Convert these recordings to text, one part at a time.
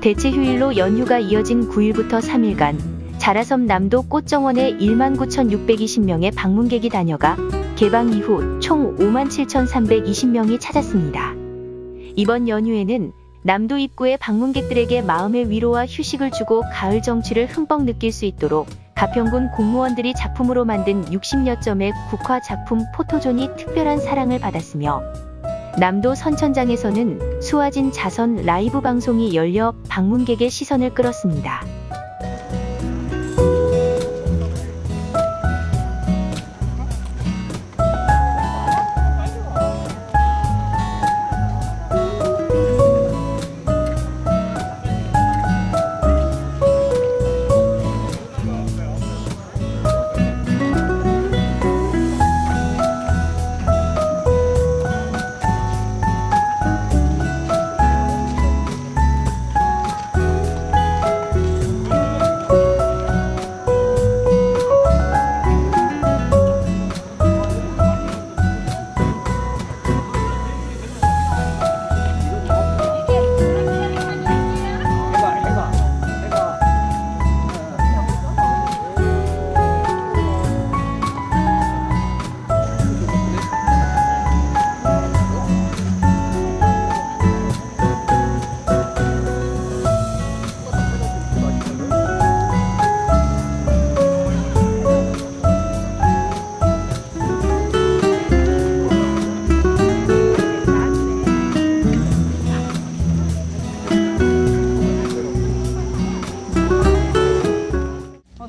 대체 휴일로 연휴가 이어진 9일부터 3일간 자라섬 남도 꽃정원에 19,620명의 방문객이 다녀가 개방 이후 총 57,320명이 찾았습니다. 이번 연휴에는 남도 입구에 방문객들에게 마음의 위로와 휴식을 주고 가을 정취를 흠뻑 느낄 수 있도록 가평군 공무원들이 작품으로 만든 60여 점의 국화 작품 포토존이 특별한 사랑을 받았으며 남도 선천장에서는 수화진 자선 라이브 방송이 열려 방문객의 시선을 끌었습니다.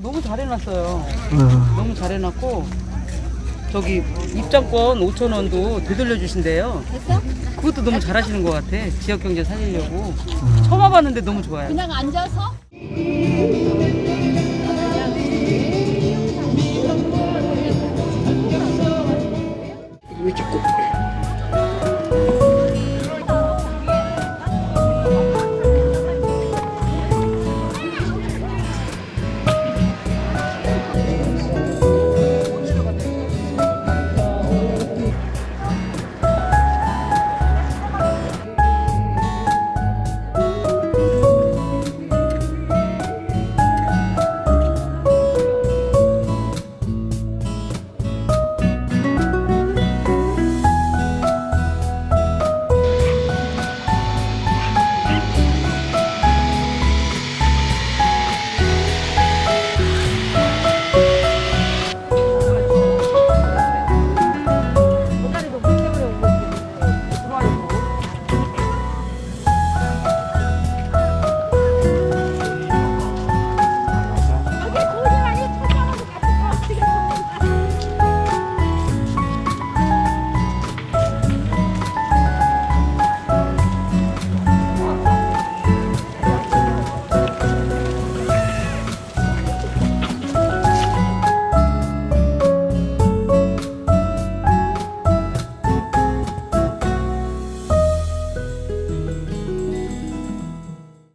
너무 잘 해놨어요. 너무 잘 해놨고 저기 입장권 5천 원도 되돌려 주신대요. 됐어? 그것도 너무 잘 하시는 것 같아. 지역 경제 살리려고. 처음 와봤는데 너무 좋아요. 그냥 앉아서? 왜 찍고?